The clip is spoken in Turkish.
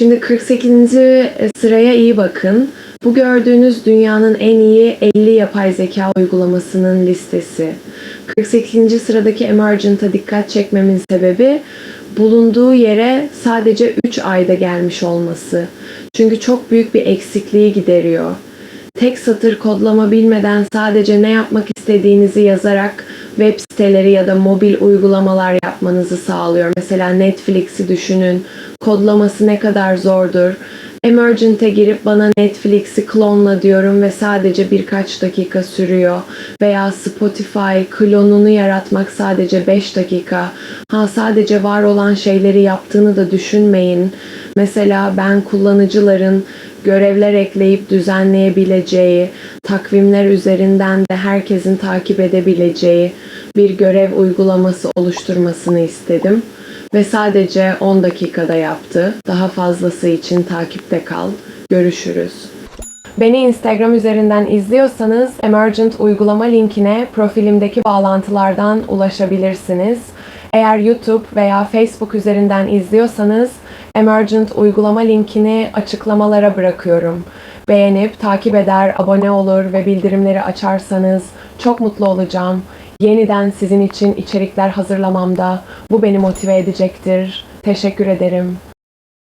Şimdi 48. sıraya iyi bakın. Bu gördüğünüz dünyanın en iyi 50 yapay zeka uygulamasının listesi. 48. sıradaki Emergent'a dikkat çekmemin sebebi bulunduğu yere sadece 3 ayda gelmiş olması. Çünkü çok büyük bir eksikliği gideriyor. Tek satır kodlama bilmeden sadece ne yapmak istediğinizi yazarak web siteleri ya da mobil uygulamalar yapmanızı sağlıyor. Mesela Netflix'i düşünün. Kodlaması ne kadar zordur. Emergent'e girip bana Netflix'i klonla diyorum ve sadece birkaç dakika sürüyor. Veya Spotify klonunu yaratmak sadece 5 dakika. Ha sadece var olan şeyleri yaptığını da düşünmeyin. Mesela ben kullanıcıların görevler ekleyip düzenleyebileceği, takvimler üzerinden de herkesin takip edebileceği bir görev uygulaması oluşturmasını istedim ve sadece 10 dakikada yaptı. Daha fazlası için takipte kal. Görüşürüz. Beni Instagram üzerinden izliyorsanız Emergent uygulama linkine profilimdeki bağlantılardan ulaşabilirsiniz. Eğer YouTube veya Facebook üzerinden izliyorsanız Emergent uygulama linkini açıklamalara bırakıyorum. Beğenip, takip eder, abone olur ve bildirimleri açarsanız çok mutlu olacağım. Yeniden sizin için içerikler hazırlamamda bu beni motive edecektir. Teşekkür ederim.